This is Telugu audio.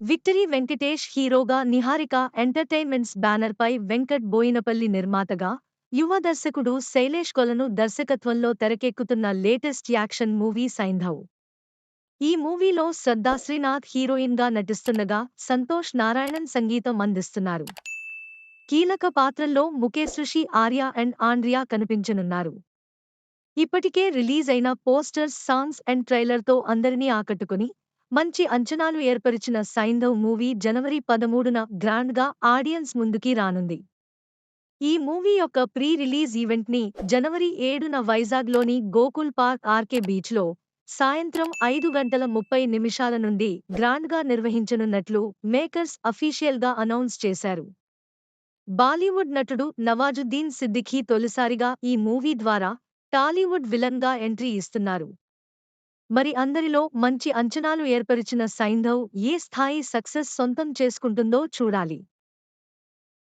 విక్టరీ వెంకటేష్ హీరోగా నిహారిక ఎంటర్టైన్మెంట్స్ బ్యానర్పై వెంకట్ బోయినపల్లి నిర్మాతగా యువ దర్శకుడు శైలేష్ కొలను దర్శకత్వంలో తెరకెక్కుతున్న లేటెస్ట్ యాక్షన్ మూవీ సైంధవ్. ఈ మూవీలో శ్రద్ధా శ్రీనాథ్ హీరోయిన్గా నటిస్తుండగా సంతోష్ నారాయణన్ సంగీతం అందిస్తున్నారు. కీలక పాత్రల్లో ముఖేష్ ఋషి ఆర్య అండ్ ఆండ్రియా కనిపించనున్నారు. ఇప్పటికే రిలీజ్ అయిన పోస్టర్స్ సాంగ్స్ అండ్ ట్రైలర్తో అందరినీ ఆకట్టుకుని మంచి అంచనాలు ఏర్పరిచిన సైంధవ్ మూవీ జనవరి పదమూడున గ్రాండ్గా ఆడియన్స్ ముందుకి రానుంది. ఈ మూవీ యొక్క ప్రీ రిలీజ్ ఈవెంట్ని జనవరి ఏడున వైజాగ్లోని గోకుల్ పార్క్ ఆర్కే బీచ్లో సాయంత్రం ఐదు గంటల ముప్పై నిమిషాల నుండి గ్రాండ్గా నిర్వహించనున్నట్లు మేకర్స్ అఫీషియల్గా అనౌన్స్ చేశారు. బాలీవుడ్ నటుడు నవాజుద్దీన్ సిద్దిఖీ తొలిసారిగా ఈ మూవీ ద్వారా టాలీవుడ్ విలన్గా ఎంట్రీ ఇస్తున్నారు. మరి అందరిలో మంచి అంచనాలు ఏర్పరిచిన సైంధవ్ ఏ స్థాయి సక్సెస్ సొంతం చేసుకుంటుందో చూడాలి.